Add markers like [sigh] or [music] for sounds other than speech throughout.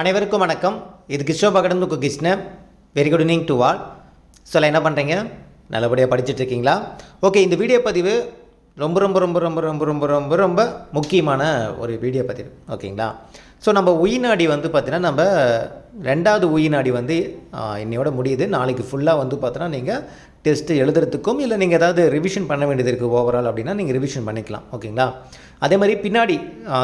அனைவருக்கும் வணக்கம். இது கிஷோ பகடன் கு Krishnan very good evening to all so என்ன பண்ணுறீங்க நல்லபடியாக படிச்சுட்டு இருக்கீங்களா ஓகே இந்த வீடியோ பதிவு ரொம்ப ரொம்ப ரொம்ப ரொம்ப ரொம்ப ரொம்ப ரொம்ப ரொம்ப முக்கியமான ஒரு வீடியோ பதிவு. ஓகேங்களா ஸோ நம்ம உயிர்நாடி வந்து பார்த்தீங்கன்னா நம்ம ரெண்டாவது உயிர்நாடி வந்து இன்னையோட முடியுது. நாளைக்கு ஃபுல்லாக வந்து பார்த்தோன்னா நீங்கள் டெஸ்ட்டு எழுதுறதுக்கும் இல்லை நீங்கள் ஏதாவது ரிவிஷன் பண்ண வேண்டியது இருக்குது ஓவரால் அப்படின்னா நீங்கள் ரிவிஷன் பண்ணிக்கலாம். ஓகேங்களா அதே மாதிரி பின்னாடி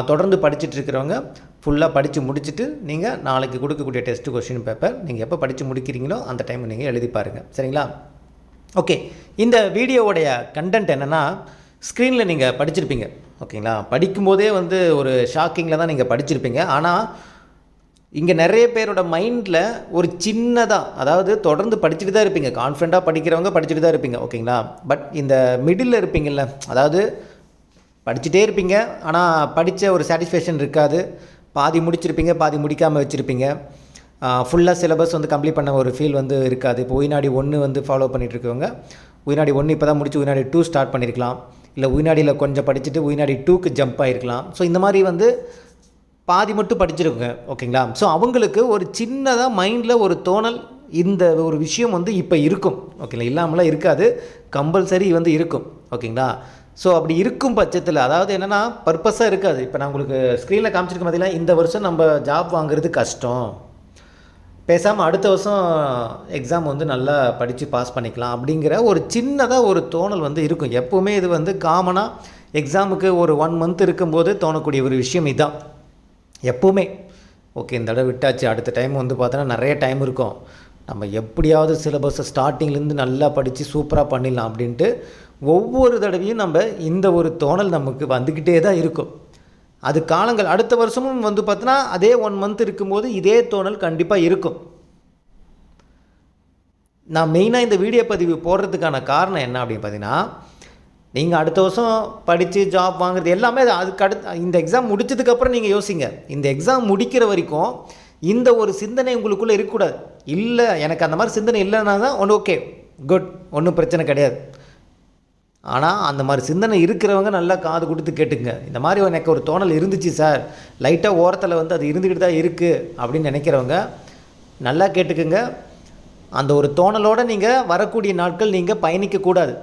தொடர்ந்து படிச்சுட்டு இருக்கிறவங்க ஃபுல்லாக படித்து முடிச்சுட்டு நீங்கள் நாளைக்கு கொடுக்கக்கூடிய டெஸ்ட் கொஷின் பேப்பர் நீங்கள் எப்போ படித்து முடிக்கிறீங்களோ அந்த டைம் நீங்கள் எழுதி பாருங்கள் சரிங்களா? ஓகே இந்த வீடியோவுடைய கண்டென்ட் என்னென்னா ஸ்க்ரீனில் நீங்கள் படிச்சிருப்பீங்க. ஓகேங்களா படிக்கும்போதே வந்து ஒரு ஷாக்கிங்கில் தான் நீங்கள் படிச்சிருப்பீங்க. ஆனால் இங்கே நிறைய பேரோட மைண்டில் ஒரு சின்னதாக அதாவது தொடர்ந்து படிச்சுட்டு தான் இருப்பீங்க. கான்ஃபிடண்ட்டாக படிக்கிறவங்க படிச்சுட்டு தான் இருப்பீங்க. ஓகேங்களா பட் இந்த மிடில் இருப்பீங்கள்ல அதாவது படிச்சுட்டே இருப்பீங்க. ஆனால் படித்த ஒரு சாட்டிஸ்ஃபேக்ஷன் இருக்காது. பாதி முடிச்சிருப்பீங்க பாதி முடிக்காமல் வச்சுருப்பீங்க. ஃபுல்லாக சிலபஸ் வந்து கம்ப்ளீட் பண்ண ஒரு ஃபீல் வந்து இருக்காது. இப்போ உயினாடி ஒன்று வந்து ஃபாலோ பண்ணிட்டுருக்கவங்க உயினாடி ஒன்று இப்போ தான் முடிச்சு உயினாடி டூ ஸ்டார்ட் பண்ணியிருக்கலாம் இல்லை உயினாடியில் கொஞ்சம் படிச்சுட்டு உயினாடி டூக்கு ஜம்ப் ஆகிருக்கலாம் ஸோ இந்த மாதிரி வந்து பாதி மட்டும் படிச்சிருக்குங்க ஓகேங்களா ஸோ அவங்களுக்கு ஒரு சின்னதாக மைண்டில் ஒரு தோணல் இந்த ஒரு விஷயம் வந்து இப்போ இருக்கும். ஓகேங்களா இல்லாமலாம் இருக்காது. கம்பல்சரி வந்து இருக்கும். ஓகேங்களா ஸோ அப்படி இருக்கும் பட்சத்தில் அதாவது என்னென்னா பர்பஸாக இருக்காது. இப்போ நான் உங்களுக்கு ஸ்க்ரீனில் காமிச்சிருக்க மாதிரிலாம் இந்த வருஷம் நம்ம ஜாப் வாங்குறது கஷ்டம். பேசாமல் அடுத்த வருஷம் எக்ஸாம் வந்து நல்லா படித்து பாஸ் பண்ணிக்கலாம் அப்படிங்கிற ஒரு சின்னதாக ஒரு தோணல் வந்து இருக்கும். எப்போவுமே இது வந்து காமனாக எக்ஸாமுக்கு ஒரு ஒன் மந்த் இருக்கும்போது தோணக்கூடிய ஒரு விஷயம் இதுதான் எப்போவுமே. ஓகே இந்த தடவை விட்டாச்சு. அடுத்த டைம் வந்து பார்த்தோன்னா நிறைய டைம் இருக்கும். நம்ம எப்படியாவது சிலபஸை ஸ்டார்டிங்லேருந்து நல்லா படித்து சூப்பராக பண்ணிடலாம் அப்படின்ட்டு ஒவ்வொரு தடவையும் நம்ம இந்த ஒரு தோணல் நமக்கு வந்துக்கிட்டே தான் இருக்கும். அது காலங்கள் அடுத்த வருஷமும் வந்து பார்த்தோன்னா அதே ஒன் மந்த் இருக்கும்போது இதே தோணல் கண்டிப்பாக இருக்கும். நான் மெயினாக இந்த வீடியோ பதிவு போடுறதுக்கான காரணம் என்ன அப்படின்னு பார்த்தீங்கன்னா நீங்கள் அடுத்த வருஷம் படித்து ஜாப் வாங்குறது எல்லாமே அதுக்கு அடுத்து இந்த எக்ஸாம் முடிச்சதுக்கப்புறம் நீங்கள் யோசிங்க. இந்த எக்ஸாம் முடிக்கிற வரைக்கும் இந்த ஒரு சிந்தனை உங்களுக்குள்ளே இருக்கக்கூடாது. இல்லை எனக்கு அந்த மாதிரி சிந்தனை இல்லைன்னா தான் ஒன்று ஓகே குட் ஒன்றும் பிரச்சனை கிடையாது. ஆனால் அந்த மாதிரி சிந்தனை இருக்கிறவங்க நல்லா காது கொடுத்து கேட்டுங்க இந்த மாதிரி எனக்கு ஒரு தோணல் இருந்துச்சு சார் லைட்டாக ஓரத்தில் வந்து அது இருந்துக்கிட்டு தான் இருக்குது அப்படின்னு நினைக்கிறவங்க நல்லா கேட்டுக்குங்க. அந்த ஒரு தோணலோடு நீங்கள் வரக்கூடிய நாட்கள் நீங்கள் பயணிக்கக்கூடாது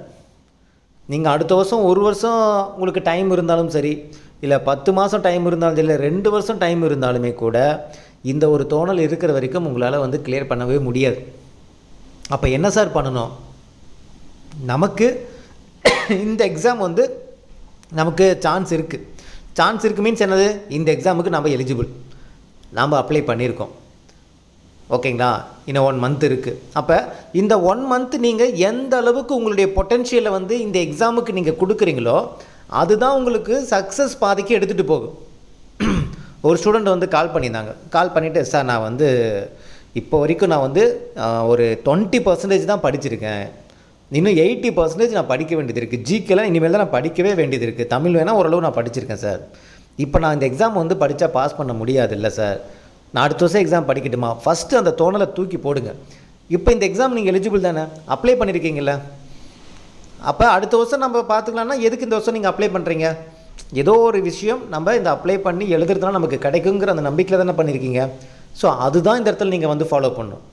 நீங்கள் அடுத்த வருஷம் ஒரு வருஷம் உங்களுக்கு டைம் இருந்தாலும் சரி இல்லை பத்து மாதம் டைம் இருந்தாலும் சரி இல்லை ரெண்டு வருஷம் டைம் இருந்தாலுமே கூட இந்த ஒரு தோணல் இருக்கிற வரைக்கும் உங்களால் வந்து கிளியர் பண்ணவே முடியாது. அப்போ என்ன சார் பண்ணணும்? நமக்கு இந்த எக்ஸாம் வந்து நமக்கு சான்ஸ் இருக்குது சான்ஸ் இருக்குது மீன்ஸ் என்னது? இந்த எக்ஸாமுக்கு நம்ம எலிஜிபிள் நாம் அப்ளை பண்ணியிருக்கோம். ஓகேங்களா இன்னும் ஒன் மந்த் இருக்குது அப்போ இந்த ஒன் மந்த் நீங்கள் எந்த அளவுக்கு உங்களுடைய பொட்டென்ஷியலை வந்து இந்த எக்ஸாமுக்கு நீங்கள் கொடுக்குறீங்களோ அதுதான் உங்களுக்கு சக்ஸஸ் பாதைக்கு எடுத்துகிட்டு போகும். ஒரு ஸ்டூடெண்ட் வந்து கால் பண்ணியிருந்தாங்க. கால் பண்ணிவிட்டு சார் நான் வந்து இப்போ வரைக்கும் நான் வந்து ஒரு டுவெண்ட்டி பர்சன்டேஜ் தான் படிச்சிருக்கேன். இன்னும் எயிட்டி பர்சன்டேஜ் நான் படிக்க வேண்டியது இருக்குது ஜிக்கெல்லாம் இனிமேல் தான் நான் படிக்கவே வேண்டியது இருக்குது தமிழ் வேணால் ஓரளவு நான் படிச்சிருக்கேன் சார் இப்போ நான் இந்த எக்ஸாம் வந்து படித்தா பாஸ் பண்ண முடியாது இல்லை சார் நான் அடுத்த வருஷம் எக்ஸாம் படிக்கட்டுமா? ஃபஸ்ட்டு அந்த தோணலை தூக்கி போடுங்க. இப்போ இந்த எக்ஸாம் நீங்கள் எலிஜிபிள் தானே? அப்ளை பண்ணியிருக்கீங்கள அப்போ அடுத்த வருஷம் நம்ம பார்த்துக்கலாம்னா எதுக்கு இந்த வருஷம் நீங்கள் அப்ளை பண்ணுறீங்க ஏதோ ஒரு விஷயம் நம்ம இந்த அப்ளை பண்ணி எழுதுறதுனால நமக்கு கிடைக்குங்கிற அந்த நம்பிக்கையில் தானே பண்ணியிருக்கீங்க ஸோ அதுதான் இந்த இடத்துல நீங்கள் வந்து ஃபாலோ பண்ணணும்.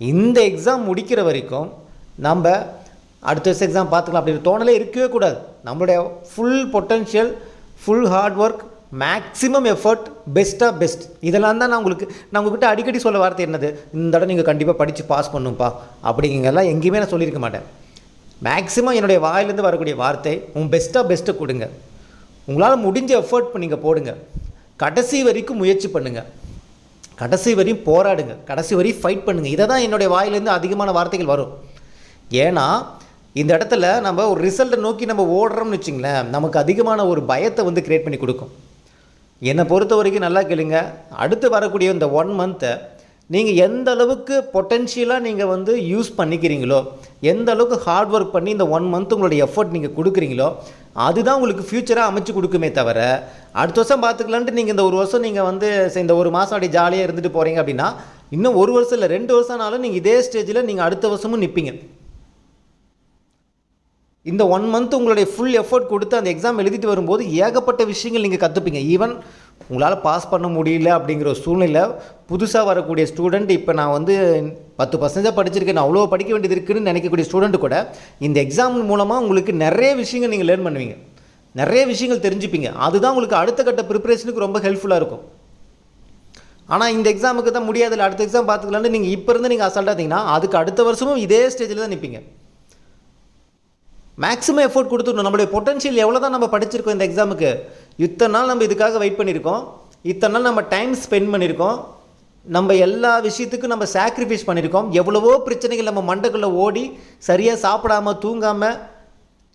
இந்த எக்ஸாம் முடிக்கிற வரைக்கும் நம்ம அடுத்த வருஷம் எக்ஸாம் பார்த்துக்கலாம். அப்படி தோணலே இருக்கவே கூடாது. நம்மளுடைய full potential full hard work maximum effort பெஸ்ட்டாக பெஸ்ட் இதெல்லாம் தான் நான் உங்களுக்கு நான் உங்ககிட்ட அடிக்கடி சொல்ல வார்த்தை என்னது? இந்த தடவை நீங்கள் கண்டிப்பாக படித்து பாஸ் பண்ணும்ப்பா அப்படிங்கிறலாம் எங்கேயுமே நான் சொல்லியிருக்க மாட்டேன். மேக்ஸிமம் என்னுடைய வாயிலேருந்து வரக்கூடிய வார்த்தை உன் பெஸ்ட்டாக பெஸ்ட்டை கொடுங்க. உங்களால் முடிஞ்ச எஃபர்ட் நீங்கள் போடுங்க. கடைசி வரைக்கும் முயற்சி பண்ணுங்கள் கடைசி வரையும் போராடுங்க. கடைசி வரையும் ஃபைட் பண்ணுங்கள் இதை தான் என்னுடைய வாயிலேருந்து அதிகமான வார்த்தைகள் வரும். ஏன்னா இந்த இடத்துல நம்ம ஒரு ரிசல்ட்டை நோக்கி நம்ம ஓடுறோம்னு வச்சிங்களேன் நமக்கு அதிகமான ஒரு பயத்தை வந்து க்ரியேட் பண்ணி கொடுக்கும். என்னை பொறுத்த வரைக்கும் நல்லா கேளுங்க. அடுத்து வரக்கூடிய இந்த ஒன் மந்த்தை நீங்கள் எந்த அளவுக்கு பொட்டென்ஷியலாக நீங்கள் வந்து யூஸ் பண்ணிக்கிறீங்களோ எந்த அளவுக்கு ஹார்ட் ஒர்க் பண்ணி இந்த ஒன் மந்த் உங்களுடைய எஃபர்ட் நீங்கள் கொடுக்குறீங்களோ அதுதான் உங்களுக்கு ஃப்யூச்சராக அமைச்சு கொடுக்குமே தவிர அடுத்த வருஷம் பார்த்துக்கலான்ட்டு நீங்கள் இந்த ஒரு வருஷம் நீங்கள் வந்து இந்த ஒரு மாதம் அப்படி ஜாலியாக இருந்துட்டு போகிறீங்க அப்படின்னா இன்னும் ஒரு வருஷம் இல்லை ரெண்டு வருஷம் ஆனாலும் நீங்கள் இதே ஸ்டேஜில் நீங்கள் அடுத்த வருஷமும் நிற்பீங்க இந்த ஒன் மந்த் உங்களுடைய ஃபுல் எஃபர்ட் கொடுத்து அந்த எக்ஸாம் எழுதிட்டு வரும்போது ஏகப்பட்ட விஷயங்கள் நீங்கள் கற்றுப்பீங்க ஈவன் உங்களால் பாஸ் பண்ண முடியல அப்படிங்கிற சூழ்நிலை புதுசாக வரக்கூடிய ஸ்டூடெண்ட் இப்போ நான் வந்து பத்து பர்சன்டேஜாக படிச்சிருக்கேன். நான் அவ்வளோ படிக்க வேண்டியது இருக்குன்னு நினைக்கக்கூடிய ஸ்டூடெண்ட் கூட இந்த எக்ஸாம் மூலமாக உங்களுக்கு நிறைய விஷயங்கள் நீங்கள் லேர்ன் பண்ணுவீங்க. நிறைய விஷயங்கள் தெரிஞ்சுப்பீங்க. அதுதான் உங்களுக்கு அடுத்த கட்ட ப்ரிப்பரேஷனுக்கு ரொம்ப ஹெல்ப்ஃபுல்லாக இருக்கும். ஆனால் இந்த எக்ஸாமுக்கு தான் முடியாதுல்ல. அடுத்த எக்ஸாம் பார்த்துக்கலான்னு நீங்கள் இப்போ இருந்து நீங்கள் அசால்ட்டாக இருந்தீங்கன்னா அதுக்கு அடுத்த வருஷமும் இதே ஸ்டேஜில் தான் நிற்பீங்க மேக்ஸிமம் எஃபோர்ட் கொடுத்துடணும் நம்மளுடைய பொட்டன்ஷியல் எவ்வளோ தான் நம்ம படிச்சிருக்கோம் இந்த எக்ஸாமுக்கு இத்தனை நாள் நம்ம இதுக்காக வெயிட் பண்ணியிருக்கோம். இத்தனை நாள் நம்ம டைம் ஸ்பெண்ட் பண்ணியிருக்கோம். நம்ம எல்லா விஷயத்துக்கும் நம்ம சாக்ரிஃபைஸ் பண்ணியிருக்கோம். எவ்வளவோ பிரச்சனைகள் நம்ம மண்டக்குள்ளே ஓடி சரியாக சாப்பிடாம தூங்காமல்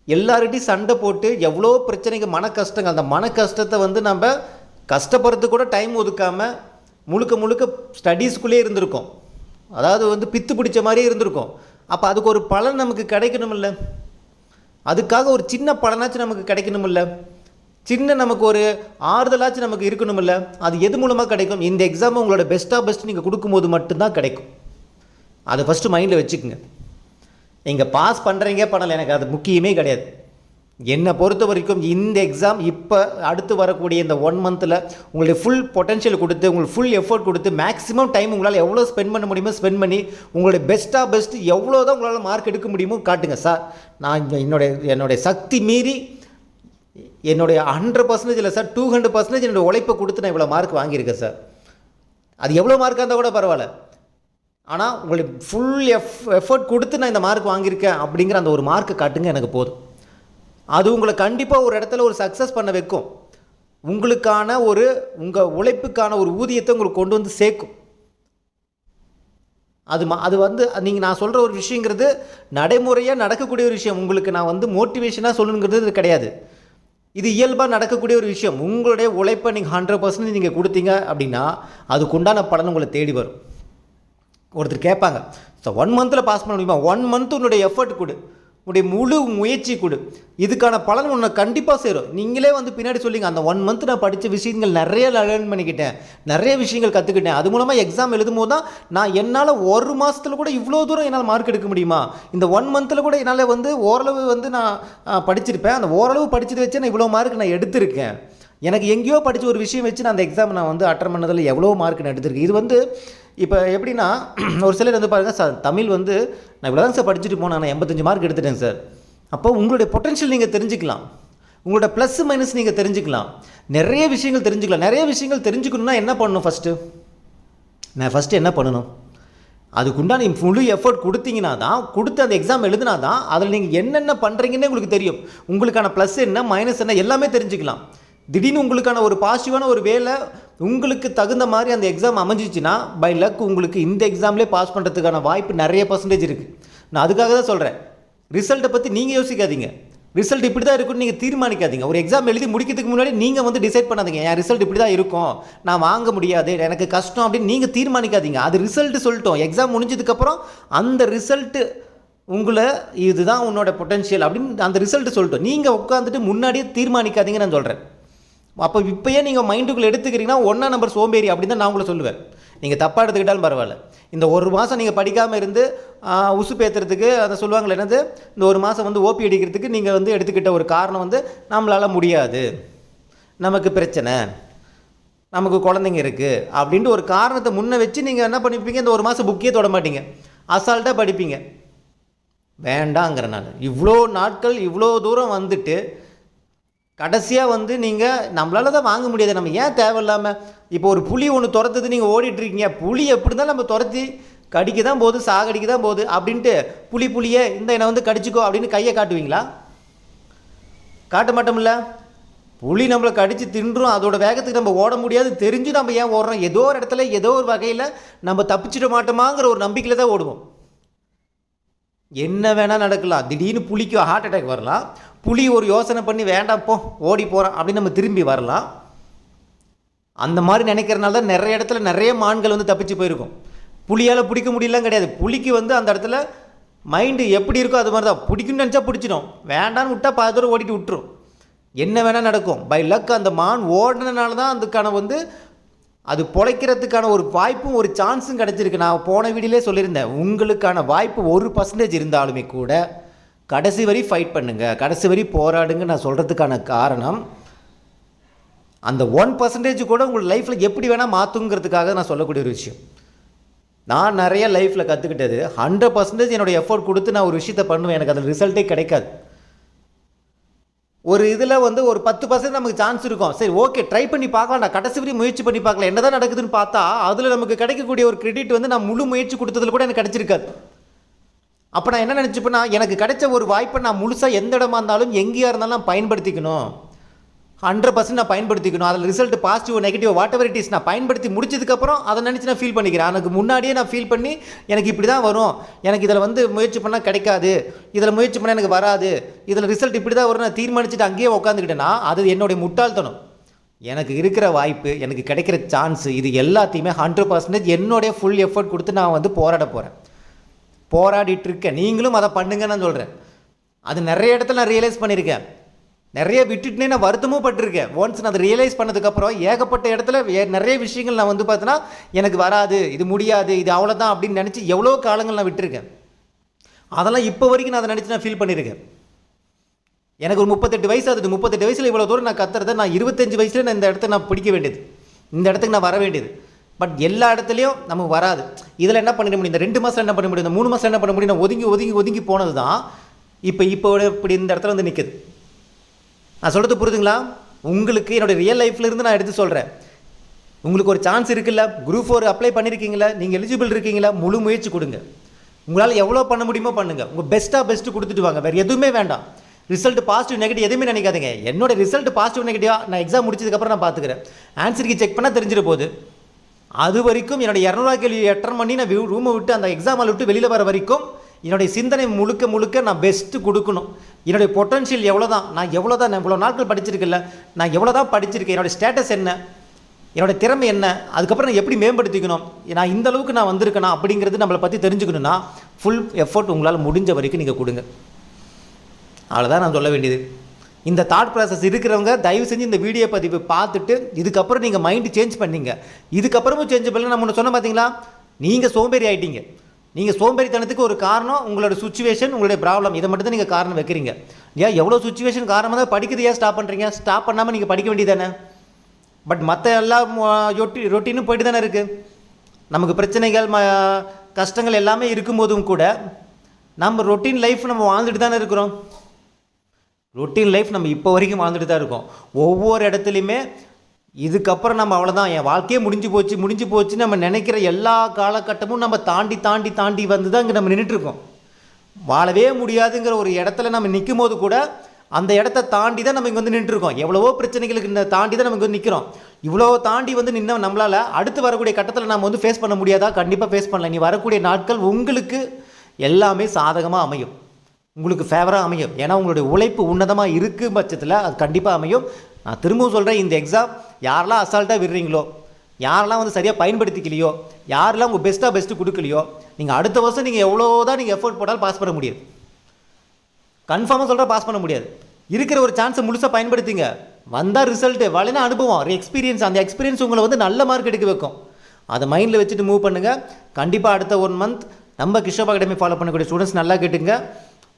எல்லார்கிட்டையும் சண்டை போட்டு எவ்வளோ பிரச்சனைகள் மன கஷ்டங்கள் அந்த மன கஷ்டத்தை வந்து நம்ம கஷ்டப்படுறதுக்கு கூட டைம் ஒதுக்காமல் முழுக்க முழுக்க ஸ்டடீஸ்க்குள்ளேயே இருந்திருக்கோம். அதாவது வந்து பித்து பிடிச்ச மாதிரியே இருந்திருக்கும். அப்போ அதுக்கு ஒரு பலன் நமக்கு கிடைக்கணுமில்ல? அதுக்காக ஒரு சின்ன பலனாச்சும் நமக்கு கிடைக்கணுமில்ல. சின்ன நமக்கு ஒரு ஆறுதலாச்சும் நமக்கு இருக்கணுமில்ல. அது எது மூலமாக கிடைக்கும்? இந்த எக்ஸாம் உங்களோட பெஸ்ட்டாக பெஸ்ட் நீங்கள் கொடுக்கும்போது மட்டும்தான் கிடைக்கும். அதை ஃபஸ்ட்டு மைண்டில் வச்சுக்கோங்க. நீங்கள் பாஸ் பண்ணுறீங்க பண்ணலை. எனக்கு அது முக்கியமே கிடையாது. என்னை பொறுத்த வரைக்கும் இந்த எக்ஸாம் இப்போ அடுத்து வரக்கூடிய இந்த ஒன் மந்தில் உங்களுடைய ஃபுல் பொட்டன்ஷியல் கொடுத்து உங்களுக்கு ஃபுல் எஃபோர்ட் கொடுத்து மேக்ஸிமம் டைம் உங்களால் எவ்வளோ ஸ்பெண்ட் பண்ண முடியுமோ ஸ்பெண்ட் பண்ணி உங்களுடைய பெஸ்ட்டாக பெஸ்ட் எவ்வளோ தான் உங்களால் மார்க் எடுக்க முடியுமோ காட்டுங்க சார் நான் என்னுடைய என்னுடைய சக்தி மீறி என்னுடைய ஹண்ட்ரட் பர்சன்டேஜ் இல்லை சார் டூ ஹண்ட்ரட் பர்சன்டேஜ் என்னுடைய உழைப்பை கொடுத்து நான் இவ்வளோ மார்க் வாங்கியிருக்கேன் சார் அது எவ்வளோ மார்க்காக இருந்தால் கூட பரவாயில்ல. ஆனால் உங்களுக்கு ஃபுல் எஃப் எஃபர்ட் கொடுத்து நான் இந்த மார்க் வாங்கியிருக்கேன் அப்படிங்கிற அந்த ஒரு மார்க்கை காட்டுங்க எனக்கு போதும். அது உங்களை கண்டிப்பாக ஒரு இடத்துல ஒரு சக்ஸஸ் பண்ண வைக்கும். உங்களுக்கான ஒரு உங்கள் உழைப்புக்கான ஒரு ஊதியத்தை உங்களுக்கு கொண்டு வந்து சேர்க்கும். அது மா அது வந்து நீங்கள் நான் சொல்கிற ஒரு விஷயங்கிறது நடைமுறையாக நடக்கக்கூடிய ஒரு விஷயம். உங்களுக்கு நான் வந்து மோட்டிவேஷனாக சொல்லணுங்கிறது இது கிடையாது. இது இயல்பாக நடக்கக்கூடிய ஒரு விஷயம். உங்களுடைய உழைப்பை நீங்கள் ஹண்ட்ரட் பர்சன்ட் நீங்கள் கொடுத்தீங்க அப்படின்னா அதுக்குண்டான பலன் உங்களை தேடி வரும். ஒருத்தர் கேட்பாங்க ஸோ ஒன் மந்தில் பாஸ் பண்ண முடியுமா? ஒன் மந்த் உன்னுடைய எஃபர்ட் கொடு. உடைய முழு முயற்சி கொடு. இதுக்கான பலன் உன்னை கண்டிப்பாக சேரும். நீங்களே வந்து பின்னாடி சொல்லிங்க அந்த ஒன் மந்த் நான் படித்த விஷயங்கள் நிறைய லேர்ன் பண்ணிக்கிட்டேன். நிறைய விஷயங்கள் கற்றுக்கிட்டேன் அது மூலமாக எக்ஸாம் எழுதும் போது தான் நான் என்னால் ஒரு மாதத்தில் கூட இவ்வளோ தூரம் என்னால் மார்க் எடுக்க முடியுமா? இந்த ஒன் மந்தில் கூட என்னால் வந்து ஓரளவு வந்து நான் படிச்சிருப்பேன். அந்த ஓரளவு படித்தது வச்சு நான் இவ்வளோ மார்க் நான் எடுத்திருக்கேன். எனக்கு எங்கேயோ படித்த ஒரு விஷயம் வச்சு நான் அந்த எக்ஸாம் நான் வந்து அட்டன் பண்ணதில் எவ்வளோ மார்க் நான் எடுத்திருக்கேன். இது வந்து இப்போ எப்படின்னா [clears throat] ஒரு சிலர் வந்து பாருங்கள் சார் தமிழ் வந்து நான் இவ்வளோ தான் சார் படிச்சுட்டு போனேன். நான் எண்பத்தஞ்சு மார்க் எடுத்துட்டேன் சார். அப்போ உங்களுடைய பொட்டன்ஷியல் நீங்கள் தெரிஞ்சுக்கலாம். உங்களோட ப்ளஸ் மைனஸ் நீங்கள் தெரிஞ்சுக்கலாம். நிறைய விஷயங்கள் தெரிஞ்சுக்கலாம். நிறைய விஷயங்கள் தெரிஞ்சுக்கணுன்னா என்ன பண்ணணும் ஃபஸ்ட்டு நான் ஃபஸ்ட்டு என்ன பண்ணணும்? அதுக்குண்டான முழு எஃபர்ட் கொடுத்தீங்கன்னா தான் கொடுத்து அந்த எக்ஸாம் எழுதினா தான் அதில் நீங்கள் என்னென்ன பண்ணுறீங்கன்னே உங்களுக்கு தெரியும். உங்களுக்கான ப்ளஸ் என்ன மைனஸ் என்ன எல்லாமே தெரிஞ்சுக்கலாம். திடீர்னு உங்களுக்கான ஒரு பாசிட்டிவான ஒரு வேலை உங்களுக்கு தகுந்த மாதிரி அந்த எக்ஸாம் அமைஞ்சிச்சுன்னா பை லக் உங்களுக்கு இந்த எக்ஸாம்லேயே பாஸ் பண்ணுறதுக்கான வாய்ப்பு நிறைய பர்சன்டேஜ் இருக்குது நான் அதுக்காக தான் சொல்கிறேன் ரிசல்ட்டை பற்றி நீங்கள் யோசிக்காதீங்க. ரிசல்ட் இப்படி தான் இருக்கும்னு நீங்கள் தீர்மானிக்காதீங்க. ஒரு எக்ஸாம் எழுதி முடிக்கிறதுக்கு முன்னாடி நீங்கள் வந்து டிசைட் பண்ணாதீங்க. என் ரிசல்ட் இப்படி தான் இருக்கும். நான் வாங்க முடியாது. எனக்கு கஷ்டம் அப்படின்னு நீங்கள் தீர்மானிக்காதீங்க. அது ரிசல்ட் சொல்லிட்டோம். எக்ஸாம் முடிஞ்சதுக்கப்புறம் அந்த ரிசல்ட்டு உங்களை இதுதான் உன்னோட பொட்டன்ஷியல் அப்படின்னு அந்த ரிசல்ட் சொல்லிட்டோம். நீங்கள் உட்காந்துட்டு முன்னாடியே தீர்மானிக்காதீங்க நான் சொல்கிறேன் அப்போ இப்போயே நீங்கள் மைண்டுக்குள்ளே எடுத்துக்கிறீங்கன்னா ஒன்றா நம்பர் சோம்பேறி அப்படின்னு தான் நான் உங்களை சொல்லுவேன். நீங்கள் தப்பாக எடுத்துக்கிட்டாலும் பரவாயில்ல. இந்த ஒரு மாதம் நீங்கள் படிக்காமல் இருந்து உசு பேத்துறதுக்கு அதை சொல்லுவாங்களே என்னது? இந்த ஒரு மாதம் வந்து ஓபி அடிக்கிறதுக்கு நீங்கள் வந்து எடுத்துக்கிட்ட ஒரு காரணம் வந்து நம்மளால் முடியாது. நமக்கு பிரச்சனை. நமக்கு குழந்தைங்க இருக்குது அப்படின்ட்டு ஒரு காரணத்தை முன்ன வச்சு நீங்கள் என்ன பண்ணிப்பீங்க? இந்த ஒரு மாதம் புக்கே தொட மாட்டீங்க. அசால்ட்டாக படிப்பீங்க. வேண்டாங்கிற நான் இவ்வளோ நாட்கள் இவ்வளோ தூரம் வந்துட்டு கடைசியாக வந்து நீங்கள் நம்மளால தான் வாங்க முடியாது. நம்ம ஏன் தேவையில்லாமல் இப்போ ஒரு புளி ஒன்று துரத்துது நீங்கள் ஓடிட்டுருக்கீங்க புளி எப்படி தான் நம்ம துரத்தி கடிக்க தான் போகுது சாகடிக்க தான் போகுது அப்படின்ட்டு புளி புளியே இந்த என்னை வந்து கடிச்சிக்கோ அப்படின்னு கையை காட்டுவீங்களா? காட்ட மாட்டோம்ல? புளி நம்மளை கடித்து தின்றும் அதோட வேகத்துக்கு நம்ம ஓட முடியாது. தெரிஞ்சு நம்ம ஏன் ஓடுறோம்? ஏதோ ஒரு இடத்துல ஏதோ ஒரு வகையில் நம்ம தப்பிச்சிட மாட்டோமாங்கிற ஒரு நம்பிக்கையில் தான் ஓடுவோம். என்ன வேணால் நடக்கலாம். திடீர்னு புளிக்கும் ஹார்ட் அட்டாக் வரலாம். புலி ஒரு யோசனை பண்ணி வேண்டாம் போ ஓடி போகிறான் அப்படின்னு நம்ம திரும்பி வரலாம். அந்த மாதிரி நினைக்கிறனால தான் நிறைய இடத்துல நிறைய மான்கள் வந்து தப்பிச்சு போயிருக்கும். புலியால் பிடிக்க முடியலாம் கிடையாது. புலிக்கு வந்து அந்த இடத்துல மைண்டு எப்படி இருக்கோ அது மாதிரி தான். பிடிக்கும்னு நினச்சா பிடிச்சிடும். வேண்டான்னு விட்டால் பாதி தூரம் ஓடிட்டு விட்டுரும். என்ன வேணால் நடக்கும். பை லக் அந்த மான் ஓடினனால தான் அதுக்கான வந்து அது பொழைக்கிறதுக்கான ஒரு வாய்ப்பும் ஒரு சான்ஸும் கிடச்சிருக்கு. நான் போன வீடியோலே சொல்லியிருந்தேன். உங்களுக்கான வாய்ப்பு ஒரு பர்சன்டேஜ் இருந்தாலுமே கூட கடைசி வரி ஃபைட் பண்ணுங்க. கடைசி வரி போராடுங்க நான் சொல்கிறதுக்கான காரணம் அந்த ஒன் பர்சன்டேஜ் கூட உங்கள் லைஃப்பில் எப்படி வேணால் மாற்றுங்கிறதுக்காக நான் சொல்லக்கூடிய ஒரு விஷயம். நான் நிறைய லைஃப்பில் கற்றுக்கிட்டது ஹண்ட்ரட் பர்சன்டேஜ் என்னோடய எஃபோர்ட் கொடுத்து நான் ஒரு விஷயத்தை பண்ணுவேன். எனக்கு அதில் ரிசல்ட்டே கிடைக்காது. ஒரு இதில் வந்து ஒரு பத்து பர்சன்ட் நமக்கு சான்ஸ் இருக்கும். சரி ஓகே ட்ரை பண்ணி பார்க்கலாம் நான் கடைசி வரையும் முயற்சி பண்ணி பார்க்கலாம். என்ன தான் நடக்குதுன்னு பார்த்தா அதில் நமக்கு கிடைக்கக்கூடிய ஒரு கிரெடிட் வந்து நான் முழு முயற்சி கொடுத்ததில் கூட எனக்கு கிடைச்சிருக்காது. அப்போ நான் என்ன நினச்சிப்பேன்னா எனக்கு கிடைச்ச ஒரு வாய்ப்பை நான் முழுசாக எந்த இடமா இருந்தாலும் எங்கேயா இருந்தாலும் நான் பயன்படுத்திக்கணும். ஹண்ட்ரட் பர்சன்ட் நான் பயன்படுத்திக்கணும். அதில் result positive negative whatever it is நான் பயன்படுத்தி முடிச்சதுக்கப்புறம் அதை நினச்சி நான் ஃபீல் பண்ணிக்கிறேன். எனக்கு முன்னாடியே நான் ஃபீல் பண்ணி எனக்கு இப்படி தான் வரும். எனக்கு இதில் வந்து முயற்சி பண்ணால் கிடைக்காது. இதில் முயற்சி பண்ணால் எனக்கு வராது. இதில் ரிசல்ட் இப்படி தான் வரும் நான் தீர்மானிச்சுட்டு அங்கேயே உட்காந்துக்கிட்டேன்னா அது என்னுடைய முட்டாள்தனம். எனக்கு இருக்கிற வாய்ப்பு எனக்கு கிடைக்கிற சான்ஸ் இது எல்லாத்தையுமே ஹண்ட்ரட் பர்சன்டேஜ் என்னுடைய ஃபுல் எஃபர்ட் கொடுத்து நான் வந்து போராட போகிறேன் போராடிட்டு இருக்கேன் நீங்களும் அதை பண்ணுங்கன்னு நான் சொல்கிறேன் அது நிறைய இடத்துல நான் ரியலைஸ் பண்ணியிருக்கேன். நிறைய விட்டுட்டுனே நான் வருத்தமும் பட்டிருக்கேன். ஒன்ஸ் நான் அதை ரியலைஸ் பண்ணதுக்கப்புறம் ஏகப்பட்ட இடத்துல வே- நிறைய விஷயங்கள் நான் வந்து பார்த்தீங்கன்னா எனக்கு வராது இது முடியாது இது அவ்வளோதான் அப்படின்னு நினச்சி எவ்வளோ காலங்கள் நான் விட்டுருக்கேன். அதெல்லாம் இப்போ வரைக்கும் நான் அதை நினச்சி நான் ஃபீல் பண்ணியிருக்கேன். எனக்கு ஒரு முப்பத்தெட்டு வயசு ஆகுது. முப்பத்தெட்டு வயசில் இவ்வளோ தூரம் நான் கத்துறதை நான் இருபத்தஞ்சு வயசில் நான் இந்த இடத்த நான் பிடிக்க வேண்டியது. இந்த இடத்துக்கு நான் வர வேண்டியது. பட் எல்லா இடத்துலையும் நமக்கு வராது. இதில் என்ன பண்ணிட முடியும்? இந்த ரெண்டு மாதம் என்ன பண்ண முடியும்? இந்த மூணு மாதம் என்ன பண்ண முடியும்? ஒதுங்கி ஒதுங்கி ஒதுங்கி போனது தான் இப்போ இப்போ இப்படி இந்த இடத்துல வந்து நிற்குது நான் சொல்கிறது புரியுதுங்களா உங்களுக்கு என்னுடைய ரியல் லைஃப்லேருந்து நான் எடுத்து சொல்கிறேன் உங்களுக்கு ஒரு சான்ஸ் இருக்குல்ல? குரூப் ஃபோர் அப்ளை பண்ணியிருக்கீங்களா நீங்கள் எலிஜிபிள் இருக்கீங்களா? முழு முயற்சி கொடுங்க. உங்களால் எவ்வளோ பண்ண முடியுமோ பண்ணுங்கள் உங்கள் பெஸ்ட்டாக பெஸ்ட்டு கொடுத்துட்டு வாங்க. வேறு எதுவுமே வேண்டாம். ரிசல்ட் பாசிட்டிவ் நெகட்டிவ் எதுவுமே நினைக்காதீங்க. என்னோட ரிசல்ட் பாசிட்டிவ் நெகட்டிவாக நான் எக்ஸாம் முடிச்சதுக்கப்புறம் நான் பார்த்துக்கிறேன் ஆன்சருக்கு செக் பண்ணால் தெரிஞ்சிட போகுது அது வரைக்கும் என்னுடைய இரநூறுவா கேள்வி அட்டன் பண்ணி நான் ரூமை விட்டு அந்த எக்ஸாம் ஹால் விட்டு வெளியில் வர வரைக்கும் என்னுடைய சிந்தனை முழுக்க முழுக்க நான் பெஸ்ட்டு கொடுக்கணும். என்னுடைய பொட்டன்ஷியல் எவ்வளோ தான் நான் எவ்வளோ தான் நான் இவ்வளோ நாட்கள் படிச்சிருக்கேன்ல. நான் எவ்வளோ தான் படிச்சிருக்கேன்? என்னோட ஸ்டேட்டஸ் என்ன? என்னோட திறமை என்ன? அதுக்கப்புறம் நான் எப்படி மேம்படுத்திக்கணும்? நான் இந்த அளவுக்கு நான் வந்திருக்கேனா? அப்படிங்கிறது நம்மளை பற்றி தெரிஞ்சுக்கணுன்னா ஃபுல் எஃபோர்ட் உங்களால் முடிஞ்ச வரைக்கும் நீங்கள் கொடுங்க. அவ்வளோதான் நான் சொல்ல வேண்டியது. இந்த தாட் ப்ராசஸ் இருக்கிறவங்க தயவு செஞ்சு இந்த வீடியோ பதிவு பார்த்துட்டு இதுக்கப்புறம் நீங்கள் மைண்டு சேஞ்ச் பண்ணீங்க. இதுக்கப்புறமும் சேஞ்ச் பண்ணல நம்ம ஒன்று சொன்ன பார்த்தீங்களா நீங்கள் சோம்பேறி ஆகிட்டீங்க நீங்கள் சோம்பேறித்தனத்துக்கு ஒரு காரணம் உங்களோட சுச்சுவேஷன் உங்களுடைய ப்ராப்ளம் இதை மட்டும் தான் நீங்கள் காரணம் வைக்கிறீங்க. ஏன் எவ்வளோ சுச்சுவேஷன் காரணமாக தான் படிக்கிறது ஏன் ஸ்டாப் பண்ணுறீங்க ஸ்டாப் பண்ணாமல் நீங்கள் படிக்க வேண்டியதானே பட் மற்ற எல்லா ரொட்டி ரொட்டீனும் போயிட்டு தானே இருக்குது நமக்கு பிரச்சனைகள் ம கஷ்டங்கள் எல்லாமே இருக்கும்போதும் கூட நம்ம ரொட்டீன் லைஃப் நம்ம வாழ்ந்துட்டு தானே இருக்கிறோம். ரொட்டீன் லைஃப் நம்ம இப்போ வரைக்கும் வாழ்ந்துட்டு தான் இருக்கோம். ஒவ்வொரு இடத்துலையுமே இதுக்கப்புறம் நம்ம அவ்வளோதான் என் வாழ்க்கையே முடிஞ்சு போச்சு முடிஞ்சு போச்சு நம்ம நினைக்கிற எல்லா காலகட்டமும் நம்ம தாண்டி தாண்டி தாண்டி வந்து தான் இங்கே நம்ம நின்றுட்டுருக்கோம் வாழவே முடியாதுங்கிற ஒரு இடத்துல நம்ம நிற்கும் போது கூட அந்த இடத்த தாண்டி தான் நம்ம இங்கே வந்து நின்றுருக்கோம் எவ்வளவோ பிரச்சனைகளுக்கு இந்த தாண்டி தான் நம்ம இங்கே வந்து நிற்கிறோம் இவ்வளோ தாண்டி வந்து நின்று நம்மளால் அடுத்து வரக்கூடிய கட்டத்தில் நம்ம வந்து ஃபேஸ் பண்ண முடியாதா? கண்டிப்பாக ஃபேஸ் பண்ணலாம். நீ வரக்கூடிய நாட்கள் உங்களுக்கு எல்லாமே சாதகமாக அமையும். உங்களுக்கு ஃபேவராக அமையும். ஏன்னா உங்களுடைய உழைப்பு உன்னதமாக இருக்கும் பட்சத்தில் அது கண்டிப்பாக அமையும். நான் திரும்பவும் சொல்கிறேன் இந்த எக்ஸாம் யாரெல்லாம் அசால்ட்டாக விடுறீங்களோ யாரெல்லாம் வந்து சரியாக பயன்படுத்திக்கலையோ யாரெல்லாம் உங்கள் பெஸ்ட்டாக பெஸ்ட்டு கொடுக்கலையோ நீங்கள் அடுத்த வருஷம் நீங்கள் எவ்வளோ தான் நீங்கள் எஃபோர்ட் போட்டாலும் பாஸ் பண்ண முடியாது. கன்ஃபார்மாக சொல்கிற பாஸ் பண்ண முடியாது. இருக்கிற ஒரு சான்ஸை முழுசாக பயன்படுத்திங்க. வந்தால் ரிசல்ட்டு வளைனா அனுபவம். ஒரு எக்ஸ்பீரியன்ஸ் அந்த எக்ஸ்பீரியன்ஸ் உங்களை வந்து நல்ல மார்க் எடுக்க வைக்கும். அதை மைண்டில் வச்சுட்டு மூவ் பண்ணுங்கள் கண்டிப்பாக அடுத்த ஒன் மந்த் நம்ம கிஷோப் அகாடமி ஃபாலோ பண்ணக்கூடிய ஸ்டூடெண்ட்ஸ் நல்லா கேட்டுங்க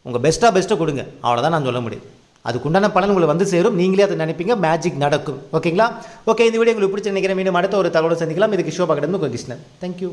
உங்கள் பெஸ்ட்டாக பெஸ்ட்டாக கொடுங்க. அவ்வளோதான் நான் சொல்ல முடியும். அதுக்குண்டான பலன் உங்களுக்கு வந்து சேரும். நீங்களே அதை நினைப்பீங்க. மேஜிக் நடக்கும். ஓகேங்களா? ஓகே இந்த வீடியோ உங்களுக்கு பிடிச்ச நினைக்கிறேன். மீண்டும் அடுத்த ஒரு தகவலை சந்திக்கலாம். இது கிஷோப் அகாடமி கிருஷ்ணன். தேங்க்யூ